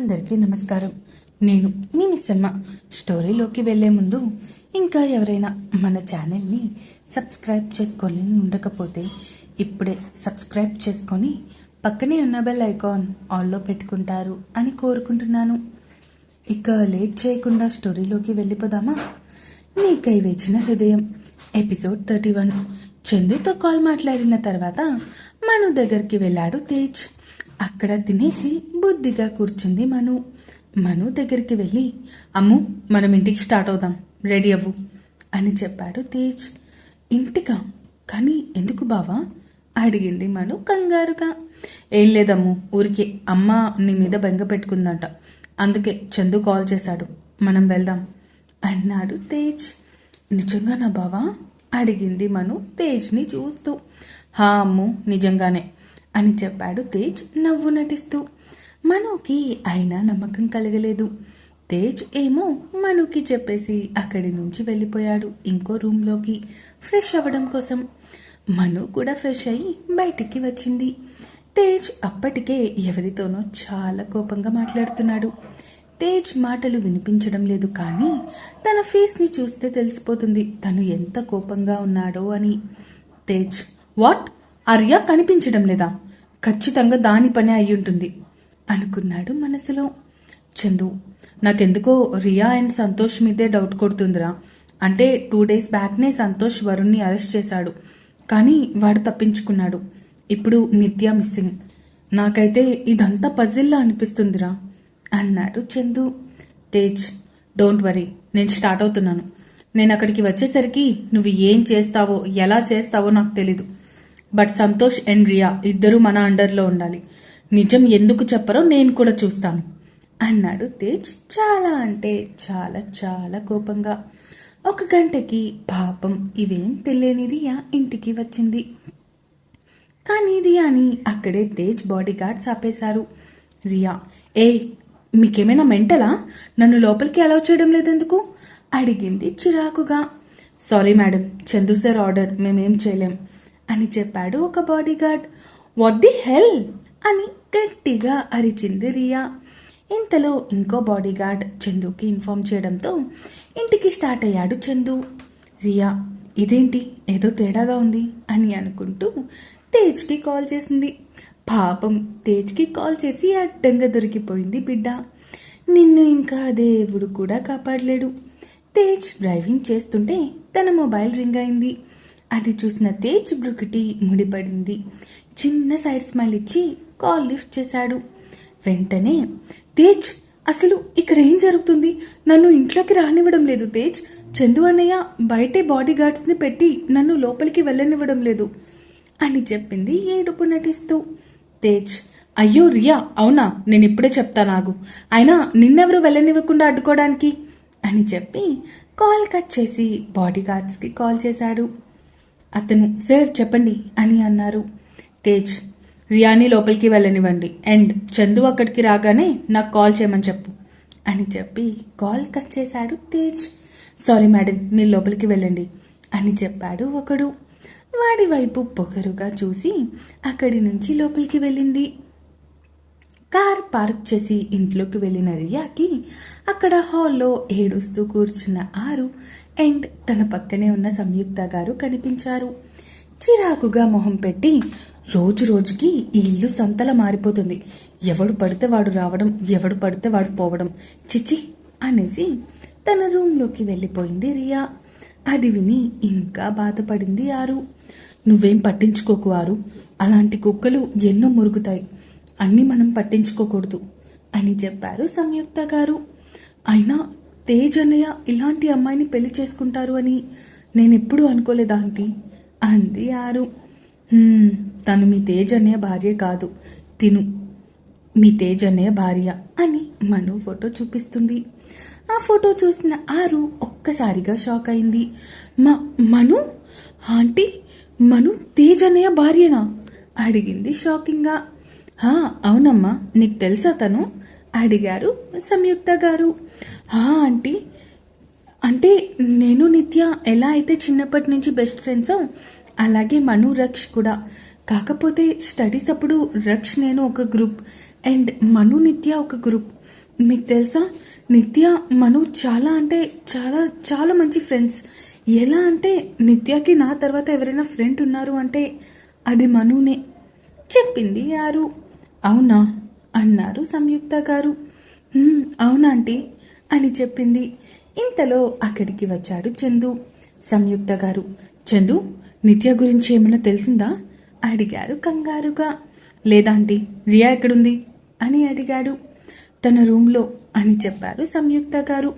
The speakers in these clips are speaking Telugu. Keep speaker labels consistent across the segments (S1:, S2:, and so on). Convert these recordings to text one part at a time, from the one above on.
S1: అందరికీ నమస్కారం నేను మీ మిస్ శర్మ స్టోరీలోకి వెళ్లే ముందు ఇంకా ఎవరైనా మన ఛానల్ని సబ్స్క్రైబ్ చేసుకోలేని ఉండకపోతే ఇప్పుడే సబ్స్క్రైబ్ చేసుకొని పక్కనే ఉన్న బెల్ ఐకాన్ ఆల్లో పెట్టుకుంటారు అని కోరుకుంటున్నాను ఇక లేట్ చేయకుండా స్టోరీలోకి వెళ్ళిపోదామా నీకై వేచిన హృదయం ఎపిసోడ్ థర్టీ వన్ చందుతో కాల్ మాట్లాడిన తర్వాత మన దగ్గరికి వెళ్ళాడు తేజ్ అక్కడ తినేసి బుద్ధిగా కూర్చుంది మను మను దగ్గరికి వెళ్ళి అమ్ము మనం ఇంటికి స్టార్ట్ అవుదాం రెడీ అవ్వు అని చెప్పాడు తేజ్ ఇంటికా కానీ ఎందుకు బావా అడిగింది మను కంగారుగా ఏం లేదమ్ము ఊరికి అమ్మ నీ మీద బెంగ పెట్టుకుందంట అందుకే చందు కాల్ చేశాడు మనం వెళ్దాం అన్నాడు తేజ్ నిజంగానా బావా అడిగింది మను తేజ్ని చూస్తూ హా అమ్ము నిజంగానే అని చెప్పాడు తేజ్ నవ్వు నటిస్తూ మనుకి అయినా నమ్మకం కలగలేదు తేజ్ ఏమో మనుకి చెప్పేసి అక్కడి నుంచి వెళ్ళిపోయాడు ఇంకో రూమ్లోకి ఫ్రెష్ అవ్వడం కోసం మను కూడా ఫ్రెష్ అయ్యి బయటికి వచ్చింది తేజ్ అప్పటికే ఎవరితోనో చాలా కోపంగా మాట్లాడుతున్నాడు తేజ్ మాటలు వినిపించడం లేదు కానీ తన ఫేస్ని చూస్తే తెలిసిపోతుంది తను ఎంత కోపంగా ఉన్నాడో అని తేజ్ వాట్ అరియా కనిపించడం లేదా ఖచ్చితంగా దాని పని అయి ఉంటుంది అనుకున్నాడు మనసులో చందు నాకెందుకో రియా అండ్ సంతోష్ మీదే డౌట్ కొడుతుందిరా అంటే టూ డేస్ బ్యాక్నే సంతోష్ వరుణ్ని అరెస్ట్ చేశాడు కానీ వాడు తప్పించుకున్నాడు ఇప్పుడు నిత్య మిస్సింగ్ నాకైతే ఇదంతా పజిల్లా అనిపిస్తుందిరా అన్నాడు చందు తేజ్ డోంట్ వరీ నేను స్టార్ట్ అవుతున్నాను నేను అక్కడికి వచ్చేసరికి నువ్వు ఏం చేస్తావో ఎలా చేస్తావో నాకు తెలీదు బట్ సంతోష్ అండ్ రియా ఇద్దరూ మన అండర్లో ఉండాలి నిజం ఎందుకు చెప్పరో నేను కూడా చూస్తాను అన్నాడు తేజ్ చాలా అంటే చాలా చాలా కోపంగా ఒక గంటకి పాపం ఇవేం తెలియని రియా ఇంటికి వచ్చింది కానీ రియాని అక్కడే తేజ్ బాడీ గార్డ్స్ ఆపేశారు రియా ఏ మీకేమైనా మెంటలా నన్ను లోపలికి అలౌ చేయడం లేదెందుకు అడిగింది చిరాకుగా sorry madam Chandu sir order మేమేం చేయలేం అని చెప్పాడు ఒక బాడీగార్డ్ వాట్ ది హెల్ అని గట్టిగా అరిచింది రియా ఇంతలో ఇంకో బాడీగార్డ్ చందుకి ఇన్ఫామ్ చేయడంతో ఇంటికి స్టార్ట్ అయ్యాడు చందు రియా ఇదేంటి ఏదో తేడాగా ఉంది అని అనుకుంటూ తేజ్కి కాల్ చేసింది పాపం తేజ్కి కాల్ చేసి అడ్డంగా దొరికిపోయింది బిడ్డ నిన్ను ఇంకా దేవుడు కూడా కాపాడలేడు తేజ్ డ్రైవింగ్ చేస్తుంటే తన మొబైల్ రింగ్ అయింది అది చూసిన తేజ్ బ్రుకిటి ముడిపడింది చిన్న సైడ్ స్మైల్ ఇచ్చి కాల్ లిఫ్ట్ చేశాడు వెంటనే తేజ్ అసలు ఇక్కడ ఏం జరుగుతుంది నన్ను ఇంట్లోకి రానివ్వడం లేదు తేజ్ చందు అన్నయ్య బయటే బాడీ గార్డ్స్ని పెట్టి నన్ను లోపలికి వెళ్ళనివ్వడం లేదు అని చెప్పింది ఏడుపు నటిస్తూ తేజ్ అయ్యో రియా అవునా నేను ఇప్పుడే చెప్తా నాకు అయినా నిన్నెవరు వెళ్ళనివ్వకుండా అడ్డుకోవడానికి అని చెప్పి కాల్ కట్ చేసి బాడీ గార్డ్స్కి కాల్ చేశాడు అతను సార్ చెప్పండి అని అన్నారు తేజ్ రియాని లోపలికి వెళ్ళనివ్వండి అండ్ చందు అక్కడికి రాగానే నాకు కాల్ చేయమని చెప్పు అని చెప్పి కాల్ కట్ చేశాడు తేజ్ సారీ మేడం మీరు లోపలికి వెళ్ళండి అని చెప్పాడు ఒకడు వాడి వైపు పొగరుగా చూసి అక్కడి నుంచి లోపలికి వెళ్ళింది కార్ పార్క్ చేసి ఇంట్లోకి వెళ్ళిన రియాకి అక్కడ హాల్లో ఏడుస్తూ కూర్చున్న ఆరు అండ్ తన పక్కనే ఉన్న సంయుక్త గారు కనిపించారు చిరాకుగా మొహం పెట్టి రోజు రోజుకి ఈ ఇల్లు సంతల మారిపోతుంది ఎవడు పడితే వాడు రావడం ఎవడు పడితే వాడు పోవడం చిచి అనేసి తన రూమ్లోకి వెళ్ళిపోయింది రియా అది విని ఇంకా బాధపడింది ఆరు నువ్వేం పట్టించుకోకు ఆరు అలాంటి కుక్కలు ఎన్నో మురుగుతాయి అన్నీ మనం పట్టించుకోకూడదు అని చెప్పారు సంయుక్త గారు అయినా తేజన్నయ్య ఇలాంటి అమ్మాయిని పెళ్లి చేసుకుంటారు అని నేను ఎప్పుడూ అనుకోలేదు ఆంటీ అంది ఆరు తను మీ తేజన్నయ్య అన్నయ్య భార్య కాదు తిను మీ తేజన్నయ్య అన్నయ్య భార్య అని మను ఫోటో చూపిస్తుంది ఆ ఫోటో చూసిన ఆరు ఒక్కసారిగా షాక్ అయింది మా మను ఆంటీ మను తేజన్నయ్య అన్నయ్య భార్యనా అడిగింది షాకింగ్గా అవునమ్మా నీకు తెలుసా తను అడిగారు సంయుక్త గారు హా ఆంటీ అంటే నేను నిత్య ఎలా అయితే చిన్నప్పటి నుంచి బెస్ట్ ఫ్రెండ్సో అలాగే మను రక్ష్ కూడా కాకపోతే స్టడీస్ అప్పుడు రక్ష్ నేను ఒక గ్రూప్ అండ్ మను నిత్య ఒక గ్రూప్ మీకు తెలుసా నిత్య మను చాలా అంటే చాలా చాలా మంచి ఫ్రెండ్స్ ఎలా అంటే నిత్యకి నా తర్వాత ఎవరైనా ఫ్రెండ్ ఉన్నారు అంటే అది మనునే చెప్పింది యారు అవునా అన్నారు సంయుక్త గారు అవునా అంటే అని చెప్పింది ఇంతలో అక్కడికి వచ్చాడు చందు సంయుక్త గారు చందు నిత్య గురించి ఏమైనా తెలిసిందా అడిగారు కంగారుగా లేదాంటి రియా ఎక్కడుంది అని అడిగాడు తన రూమ్లో అని చెప్పారు సంయుక్త గారు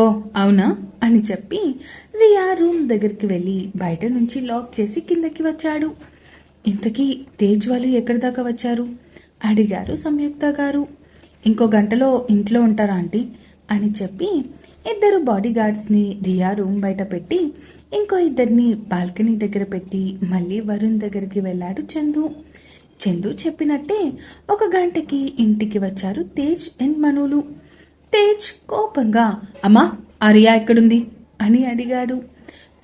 S1: ఓ అవునా అని చెప్పి రియా రూమ్ దగ్గరికి వెళ్ళి బయట నుంచి లాక్ చేసి కిందకి వచ్చాడు ఇంతకీ తేజ్ వాళ్ళు ఎక్కడి దాకా వచ్చారు అడిగారు సంయుక్త గారు ఇంకో గంటలో ఇంట్లో ఉంటారా ఆంటీ అని చెప్పి ఇద్దరు బాడీ గార్డ్స్ని రియా రూమ్ బయట పెట్టి ఇంకో ఇద్దరిని బాల్కనీ దగ్గర పెట్టి మళ్ళీ వరుణ్ దగ్గరికి వెళ్ళాడు చందు చందు చెప్పినట్టే ఒక గంటకి ఇంటికి వచ్చారు తేజ్ అండ్ మనులు తేజ్ కోపంగా అమ్మా ఆ రియా ఎక్కడుంది అని అడిగాడు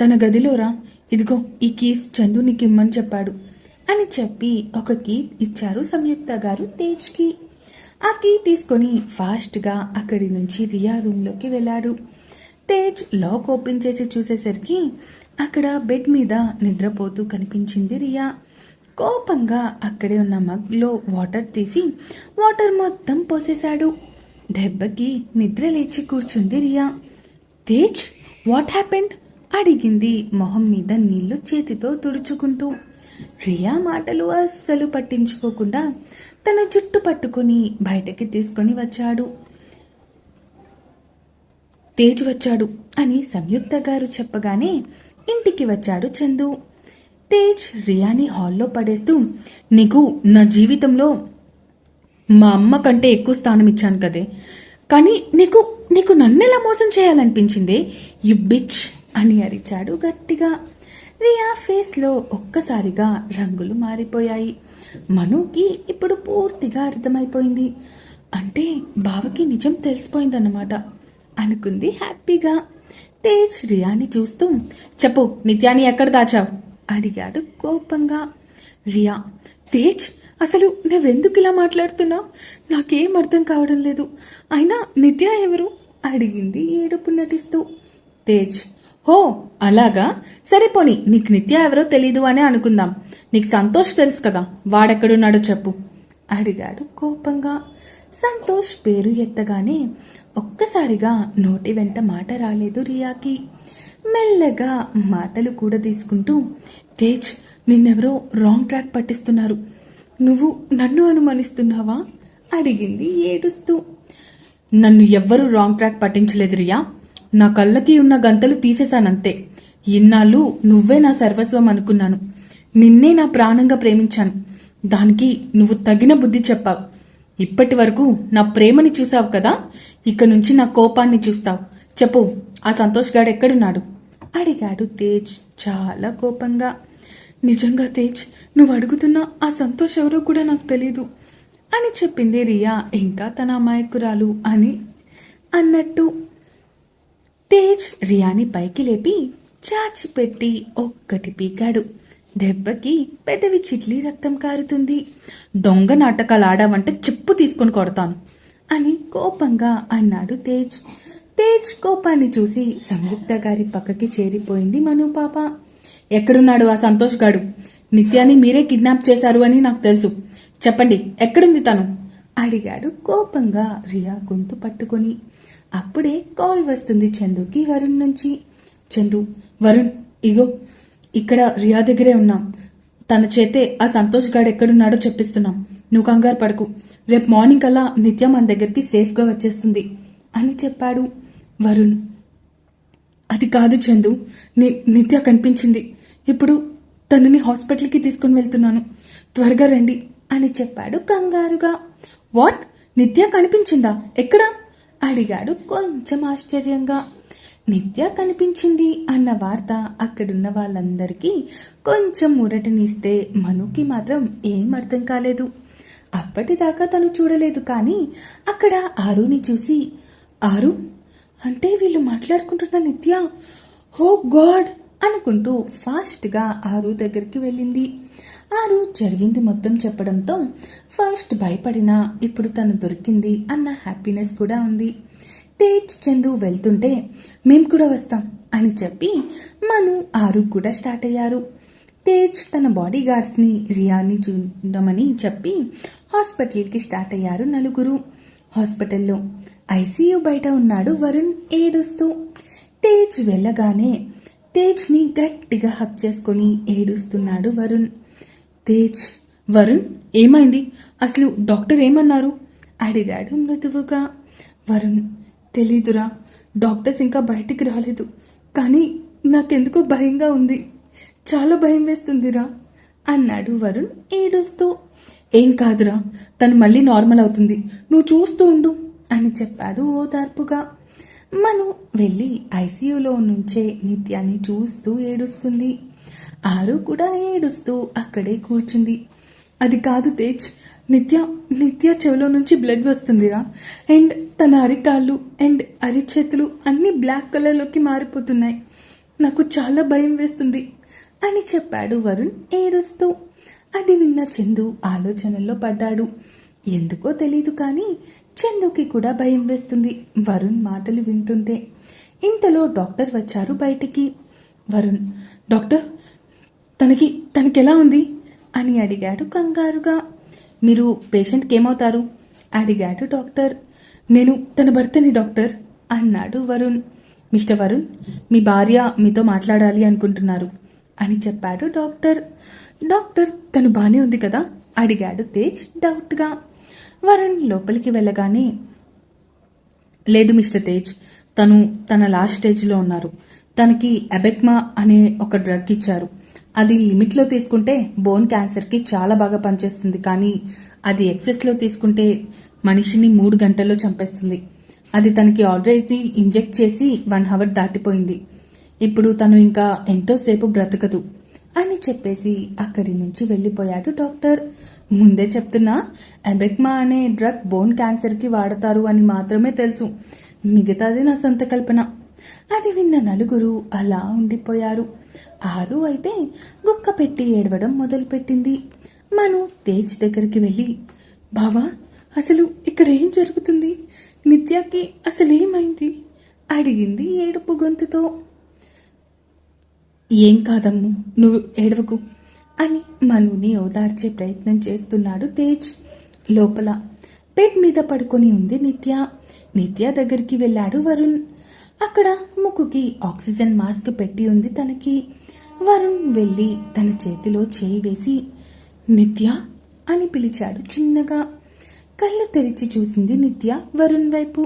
S1: తన గదిలోరా ఇదిగో ఈ కీస్ చందు నీకు ఇమ్మని చెప్పాడు అని చెప్పి ఒక కీ ఇచ్చారు సంయుక్త గారు తేజ్కి ఆ కీ తీసుకొని ఫాస్ట్గా అక్కడి నుంచి రియా రూమ్లోకి వెళ్ళాడు తేజ్ లాక్ ఓపెన్ చేసి చూసేసరికి అక్కడ బెడ్ మీద నిద్రపోతూ కనిపించింది రియా కోపంగా అక్కడే ఉన్న మగ్లో వాటర్ తీసి వాటర్ మొత్తం పోసేశాడు దెబ్బకి నిద్ర లేచి కూర్చుంది రియా తేజ్ వాట్ హ్యాపెండ్ అడిగింది మొహం మీద నీళ్లు చేతితో తుడుచుకుంటూ రియా మాటలు అస్సలు పట్టించుకోకుండా తన జుట్టు పట్టుకొని బయటకి తీసుకొని వచ్చాడు తేజ్ వచ్చాడు అని సంయుక్త గారు చెప్పగానే ఇంటికి వచ్చాడు చందు తేజ్ రియాని హాల్లో పడేస్తూ నీకు నా జీవితంలో మా అమ్మ కంటే ఎక్కువ స్థానం ఇచ్చాను కదే కానీ నీకు నీకు నన్నెలా మోసం చేయాలనిపించింది యు బిచ్ అని అరిచాడు గట్టిగా రియా ఫేస్లో ఒక్కసారిగా రంగులు మారిపోయాయి మనుకి ఇప్పుడు పూర్తిగా అర్థమైపోయింది అంటే బావకి నిజం తెలిసిపోయిందన్నమాట అనుకుంది హ్యాపీగా తేజ్ రియాని చూస్తూ చెప్పు నిత్యాని ఎక్కడ దాచావు అడిగాడు కోపంగా రియా తేజ్ అసలు నువ్వెందుకు ఇలా మాట్లాడుతున్నావు నాకేం అర్థం కావడం లేదు అయినా నిత్య ఎవరు అడిగింది ఏడుపు నటిస్తూ తేజ్ హో అలాగా సరే నీకు నిత్య ఎవరో తెలీదు అని అనుకుందాం నీకు సంతోష్ తెలుసు కదా వాడెక్కడున్నాడో చెప్పు అడిగాడు కోపంగా సంతోష్ పేరు ఎత్తగానే ఒక్కసారిగా నోటి వెంట మాట రాలేదు రియాకి మెల్లగా మాటలు కూడా తీసుకుంటూ తేజ్ నిన్నెవరో రాంగ్ ట్రాక్ పట్టిస్తున్నారు నువ్వు నన్ను అనుమానిస్తున్నావా అడిగింది ఏడుస్తూ నన్ను ఎవ్వరూ రాంగ్ ట్రాక్ పట్టించలేదు రియా నా కళ్ళకి ఉన్న గంతలు తీసేశానంతే ఇన్నాళ్ళు నువ్వే నా సర్వస్వం అనుకున్నాను నిన్నే నా ప్రాణంగా ప్రేమించాను దానికి నువ్వు తగిన బుద్ధి చెప్పావు ఇప్పటి వరకు నా ప్రేమని చూసావు కదా ఇక నుంచి నా కోపాన్ని చూస్తావు చెప్పు ఆ సంతోష్ గాడు ఎక్కడున్నాడు అడిగాడు తేజ్ చాలా కోపంగా నిజంగా తేజ్ నువ్వు అడుగుతున్న ఆ సంతోష్ ఎవరో కూడా నాకు తెలీదు అని చెప్పింది రియా ఇంకా తన అమాయకురాలు అని అన్నట్టు తేజ్ రియాని పైకి లేపి చాచిపెట్టి ఒక్కటి పీకాడు దెబ్బకి పెదవి చిట్లి రక్తం కారుతుంది దొంగ నాటకాలు ఆడావంటే చెప్పు తీసుకొని కొడతాను అని కోపంగా అన్నాడు తేజ్ తేజ్ కోపాన్ని చూసి సంయుక్త గారి పక్కకి చేరిపోయింది మనుపాప ఎక్కడున్నాడు ఆ సంతోష్ గాడు నిత్యాన్ని మీరే కిడ్నాప్ చేశారు అని నాకు తెలుసు చెప్పండి ఎక్కడుంది తను అడిగాడు కోపంగా రియా గొంతు పట్టుకొని అప్పుడే కాల్ వస్తుంది చందుకి వరుణ్ నుంచి చందు వరుణ్ ఇగో ఇక్కడ రియా దగ్గరే ఉన్నాం తన చేతే ఆ సంతోష్ గాడు ఎక్కడున్నాడో చెప్పిస్తున్నాం నువ్వు కంగారు పడకు రేపు మార్నింగ్ కల్లా నిత్య మన దగ్గరికి సేఫ్గా వచ్చేస్తుంది అని చెప్పాడు వరుణ్ అది కాదు చందు ని నిత్య కనిపించింది ఇప్పుడు తనని హాస్పిటల్కి తీసుకుని వెళ్తున్నాను త్వరగా రండి అని చెప్పాడు కంగారుగా వాట్ నిత్య కనిపించిందా ఎక్కడ అడిగాడు కొంచెం ఆశ్చర్యంగా నిత్య కనిపించింది అన్న వార్త అక్కడున్న వాళ్ళందరికీ కొంచెం మురటనిస్తే మనుకి మాత్రం ఏం అర్థం కాలేదు అప్పటిదాకా తను చూడలేదు కానీ అక్కడ ఆరుని చూసి ఆరు అంటే వీళ్ళు మాట్లాడుకుంటున్న నిత్య హో గాడ్ అనుకుంటూ ఫాస్ట్గా ఆరు దగ్గరికి వెళ్ళింది ఆరు జరిగింది మొత్తం చెప్పడంతో ఫస్ట్ భయపడినా ఇప్పుడు తను దొరికింది అన్న హ్యాపీనెస్ కూడా ఉంది తేజ్ చందు వెళ్తుంటే మేం కూడా వస్తాం అని చెప్పి మను ఆరు కూడా స్టార్ట్ అయ్యారు తేజ్ తన బాడీ గార్డ్స్ని రియాని చూడమని చెప్పి హాస్పిటల్కి స్టార్ట్ అయ్యారు నలుగురు హాస్పిటల్లో ఐసీయూ బయట ఉన్నాడు వరుణ్ ఏడుస్తూ తేజ్ వెళ్ళగానే తేజ్ని గట్టిగా హక్ చేసుకొని ఏడుస్తున్నాడు వరుణ్ తేజ్ వరుణ్ ఏమైంది అసలు డాక్టర్ ఏమన్నారు అడిగాడు మృదువుగా వరుణ్ తెలీదురా డాక్టర్స్ ఇంకా బయటికి రాలేదు కానీ నాకెందుకో భయంగా ఉంది చాలా భయం వేస్తుందిరా అన్నాడు వరుణ్ ఏడుస్తూ ఏం కాదురా తను మళ్ళీ నార్మల్ అవుతుంది నువ్వు చూస్తూ ఉండు అని చెప్పాడు ఓదార్పుగా మను వెళ్ళి ఐసీయూలో నుంచే నిత్యాన్ని చూస్తూ ఏడుస్తుంది ఆరు కూడా ఏడుస్తూ అక్కడే కూర్చుంది అది కాదు తేజ్ నిత్య నిత్య చెవిలో నుంచి బ్లడ్ వస్తుందిరా అండ్ తన అరికాళ్ళు అండ్ అరిచేతులు అన్నీ బ్లాక్ కలర్లోకి మారిపోతున్నాయి నాకు చాలా భయం వేస్తుంది అని చెప్పాడు వరుణ్ ఏడుస్తూ అది విన్న చందు ఆలోచనల్లో పడ్డాడు ఎందుకో తెలీదు కానీ చందుకి కూడా భయం వేస్తుంది వరుణ్ మాటలు వింటుంటే ఇంతలో డాక్టర్ వచ్చారు బయటికి వరుణ్ డాక్టర్ తనకి తనకెలా ఉంది అని అడిగాడు కంగారుగా మీరు పేషెంట్కి ఏమవుతారు అడిగాడు డాక్టర్ నేను తన భర్తని డాక్టర్ అన్నాడు వరుణ్ మిస్టర్ వరుణ్ మీ భార్య మీతో మాట్లాడాలి అనుకుంటున్నారు అని చెప్పాడు డాక్టర్ డాక్టర్ తను బానే ఉంది కదా అడిగాడు తేజ్ డౌట్గా వరుణ్ లోపలికి వెళ్ళగానే లేదు మిస్టర్ తేజ్ తను తన లాస్ట్ స్టేజ్లో ఉన్నారు తనకి అబెక్మా అనే ఒక డ్రగ్ ఇచ్చారు అది లిమిట్లో తీసుకుంటే బోన్ క్యాన్సర్కి చాలా బాగా పనిచేస్తుంది కానీ అది ఎక్సెస్లో తీసుకుంటే మనిషిని మూడు గంటల్లో చంపేస్తుంది అది తనకి ఆల్రెడీ ఇంజెక్ట్ చేసి వన్ అవర్ దాటిపోయింది ఇప్పుడు తను ఇంకా ఎంతోసేపు బ్రతకదు అని చెప్పేసి అక్కడి నుంచి వెళ్ళిపోయాడు డాక్టర్ ముందే చెప్తున్నా ఎబెక్మా అనే డ్రగ్ బోన్ క్యాన్సర్కి వాడతారు అని మాత్రమే తెలుసు మిగతాది నా సొంత కల్పన అది విన్న నలుగురు అలా ఉండిపోయారు ఆరు అయితే గుక్క పెట్టి ఏడవడం మొదలుపెట్టింది మను తేజ్ దగ్గరికి వెళ్ళి బావా అసలు ఇక్కడ ఏం జరుగుతుంది నిత్యాకి అసలేమైంది అడిగింది ఏడుపు గొంతుతో ఏం కాదమ్ము నువ్వు ఏడవకు అని మనుని ఓదార్చే ప్రయత్నం చేస్తున్నాడు తేజ్ లోపల బెడ్ మీద పడుకొని ఉంది నిత్య నిత్య దగ్గరికి వెళ్ళాడు వరుణ్ అక్కడ ముక్కుకి ఆక్సిజన్ మాస్క్ పెట్టి ఉంది తనకి వరుణ్ వెళ్ళి తన చేతిలో చేయి వేసి నిత్య అని పిలిచాడు చిన్నగా కళ్ళు తెరిచి చూసింది నిత్య వరుణ్ వైపు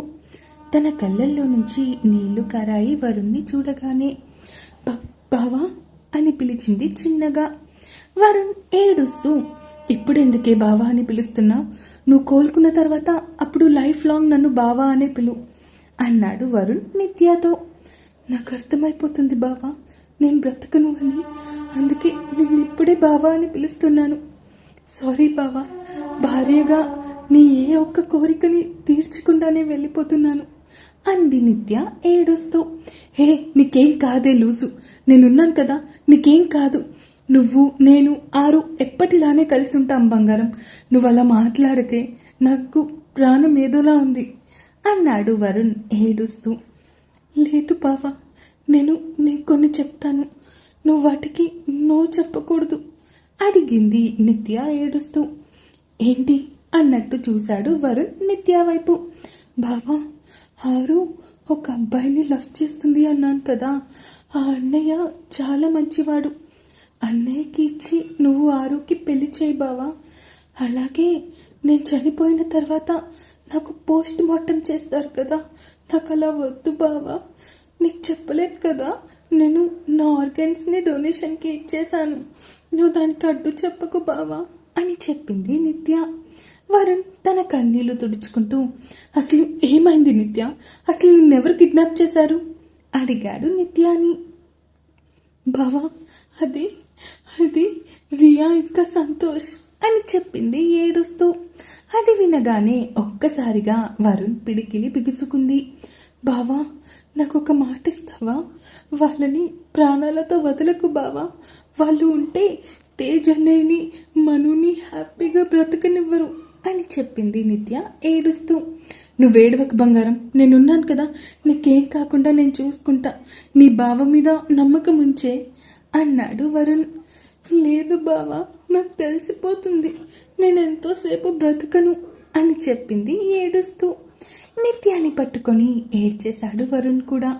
S1: తన కళ్ళల్లో నుంచి నీళ్లు కారాయి వరుణ్ణి చూడగానే బావా అని పిలిచింది చిన్నగా వరుణ్ ఏడుస్తూ ఇప్పుడెందుకే బావా అని పిలుస్తున్నావు నువ్వు కోలుకున్న తర్వాత అప్పుడు లైఫ్ లాంగ్ నన్ను బావా అనే పిలు అన్నాడు వరుణ్ నిత్యతో నాకు అర్థమైపోతుంది బావా నేను బ్రతకను అని అందుకే నేను ఇప్పుడే బావా అని పిలుస్తున్నాను సారీ బావా భార్యగా నీ ఏ ఒక్క కోరికని తీర్చకుండానే వెళ్ళిపోతున్నాను అంది నిత్య ఏడుస్తూ హే నీకేం కాదే లూజు నేనున్నాను కదా నీకేం కాదు నువ్వు నేను ఆరు ఎప్పటిలానే కలిసి ఉంటాం బంగారం నువ్వు అలా మాట్లాడితే నాకు ప్రాణం ఏదోలా ఉంది అన్నాడు వరుణ్ ఏడుస్తూ లేదు బావా నేను నీకు కొన్ని చెప్తాను నువ్వు వాటికి నో చెప్పకూడదు అడిగింది నిత్య ఏడుస్తూ ఏంటి అన్నట్టు చూశాడు వరుణ్ నిత్య వైపు బావా ఆరు ఒక అబ్బాయిని లవ్ చేస్తుంది అన్నాను కదా ఆ అన్నయ్య చాలా మంచివాడు అన్నయ్యకి ఇచ్చి నువ్వు ఆరుకి పెళ్లి చేయి బావా అలాగే నేను చనిపోయిన తర్వాత నాకు పోస్ట్ మార్టం చేస్తారు కదా నాకు అలా వద్దు బావా నీకు చెప్పలేదు కదా నేను నా ఆర్గన్స్ని డొనేషన్కి ఇచ్చేశాను నువ్వు దానికి అడ్డు చెప్పకు బావా అని చెప్పింది నిత్య వరుణ్ తన కన్నీళ్లు తుడుచుకుంటూ అసలు ఏమైంది నిత్య అసలు నిన్నెవరు కిడ్నాప్ చేశారు అడిగాడు నిత్యాని బావా అది అది రియా ఇంకా సంతోష్ అని చెప్పింది ఏడుస్తూ అది వినగానే ఒక్కసారిగా వరుణ్ పిడికిలి బిగుసుకుంది బావా నాకు ఒక మాట ఇస్తావా వాళ్ళని ప్రాణాలతో వదలకు బావా వాళ్ళు ఉంటే తేజన్నయ్యని మనుని హ్యాపీగా బ్రతకనివ్వరు అని చెప్పింది నిత్య ఏడుస్తూ నువ్వేడవకు బంగారం నేనున్నాను కదా నీకేం కాకుండా నేను చూసుకుంటా నీ బావ మీద నమ్మకం ఉంచే అన్నాడు వరుణ్ లేదు బావా నాకు తెలిసిపోతుంది నేను ఎంతోసేపు బ్రతకను అని చెప్పింది ఏడుస్తూ నిత్యాన్ని పట్టుకొని ఏడ్చేశాడు వరుణ్ కూడా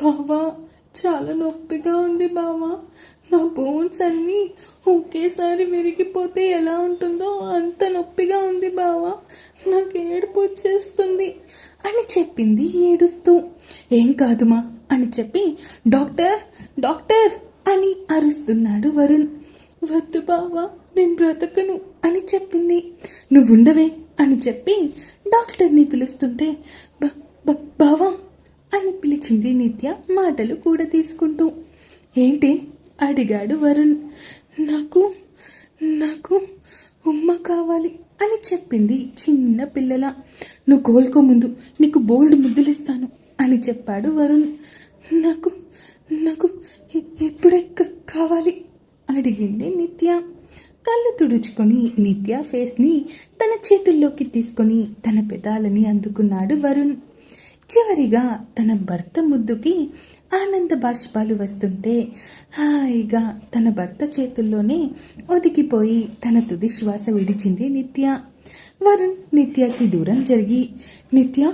S1: బావా చాలా నొప్పిగా ఉంది బావా నా బోన్స్ అన్నీ ఒకేసారి విరిగిపోతే ఎలా ఉంటుందో అంత నొప్పిగా ఉంది బావా నాకు ఏడుపు వచ్చేస్తుంది అని చెప్పింది ఏడుస్తూ ఏం కాదుమా అని చెప్పి డాక్టర్ డాక్టర్ అని అరుస్తున్నాడు వరుణ్ వద్దు బావా నేను బ్రతకను అని చెప్పింది నువ్వుండవే అని చెప్పి డాక్టర్ని పిలుస్తుంటే బావా అని పిలిచింది నిత్య మాటలు కూడా తీసుకుంటూ ఏంటి అడిగాడు వరుణ్ నాకు నాకు ఉమ్మ కావాలి అని చెప్పింది చిన్న పిల్లల నువ్వు కోలుకో ముందు నీకు బోల్డ్ ముద్దులిస్తాను అని చెప్పాడు వరుణ్ నాకు నాకు ఎప్పుడెక్క కావాలి అడిగింది నిత్య కళ్ళు తుడుచుకొని నిత్య ఫేస్ని తన చేతుల్లోకి తీసుకొని తన పెదాలని అందుకున్నాడు వరుణ్ చివరిగా తన భర్త ముద్దుకి ఆనంద బాష్పాలు వస్తుంటే హాయిగా తన భర్త చేతుల్లోనే ఒదిగిపోయి తన తుది శ్వాస విడిచింది నిత్య వరుణ్ నిత్యకి దూరం జరిగి నిత్య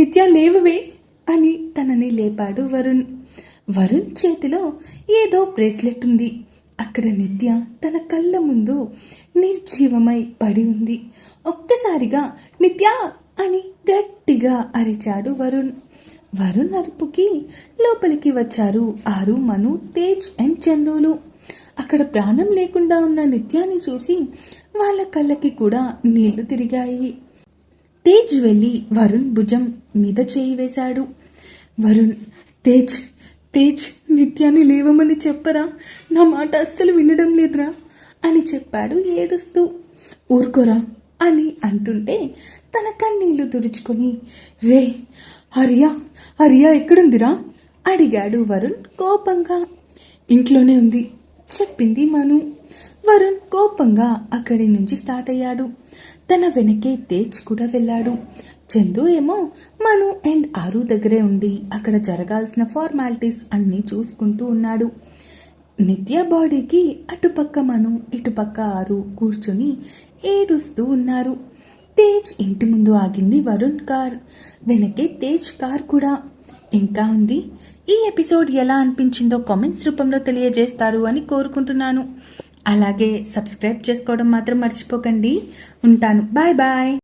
S1: నిత్య లేవవే అని తనని లేపాడు వరుణ్ వరుణ్ చేతిలో ఏదో బ్రేస్లెట్ ఉంది అక్కడ నిత్య తన కళ్ళ ముందు నిర్జీవమై పడి ఉంది ఒక్కసారిగా నిత్య అని గట్టిగా అరిచాడు వరుణ్ వరుణ్ అరుపుకి లోపలికి వచ్చారు ఆరు మను తేజ్ అండ్ చందులు అక్కడ ప్రాణం లేకుండా ఉన్న నిత్యాన్ని చూసి వాళ్ళ కళ్ళకి కూడా నీళ్లు తిరిగాయి తేజ్ వెళ్ళి వరుణ్ భుజం మీద చేయి వేశాడు వరుణ్ తేజ్ తేజ్ నిత్యాన్ని లేవమని చెప్పరా నా మాట అస్సలు వినడం లేదురా అని చెప్పాడు ఏడుస్తూ ఊరుకోరా అని అంటుంటే తన కన్నీళ్లు తుడుచుకొని రే హరియా హరియా ఎక్కడుందిరా అడిగాడు వరుణ్ కోపంగా ఇంట్లోనే ఉంది చెప్పింది మను వరుణ్ కోపంగా అక్కడి నుంచి స్టార్ట్ అయ్యాడు తన వెనకే తేచ్ కూడా వెళ్ళాడు చందు ఏమో మను అండ్ ఆరు దగ్గరే ఉండి అక్కడ జరగాల్సిన ఫార్మాలిటీస్ అన్నీ చూసుకుంటూ ఉన్నాడు నిత్య బాడీకి అటుపక్క మను ఇటుపక్క ఆరు కూర్చుని ఏడుస్తూ ఉన్నారు తేజ్ ఇంటి ముందు ఆగింది వరుణ్ కార్ వెనకే తేజ్ కార్ కూడా ఇంకా ఉంది ఈ ఎపిసోడ్ ఎలా అనిపించిందో కామెంట్స్ రూపంలో తెలియజేస్తారు అని కోరుకుంటున్నాను అలాగే సబ్స్క్రైబ్ చేసుకోవడం మాత్రం మర్చిపోకండి ఉంటాను బాయ్ బాయ్